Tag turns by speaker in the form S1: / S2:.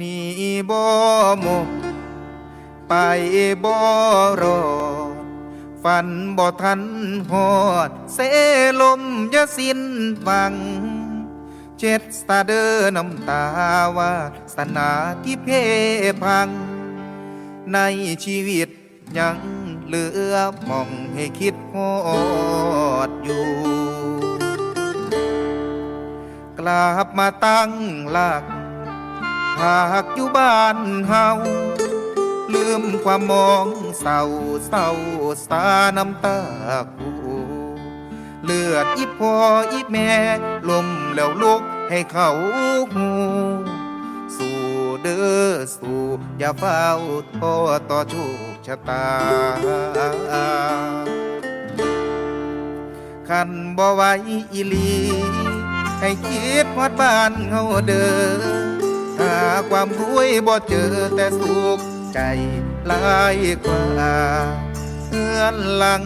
S1: นีบ่หมกไปบ่รอดฝันบ่ทันหอด เสลมยะสิ้นฟัง เจ็ดสตาเดอร์น้ำตาวาสนาที่เพพัง ในชีวิตยังเหลือมองให้คิดหอดอยู่ กลับมาตั้งหลัก หากอยู่บ้านเฮาลืมความมองเศร้าเศร้าสาน้ำตาคูเลือดอีพ่ออีแม่ลมแล้วลุกให้เขาหูสู่เด้อสู่อย่าเฝ้าท้อต่อโชคชะตาคันบ่ไหวอีลี ให้คิดฮอดบ้านเฮาเด้อาความรวยบ่เจอแต่สุขใจลายกว่าเฮือนหลัง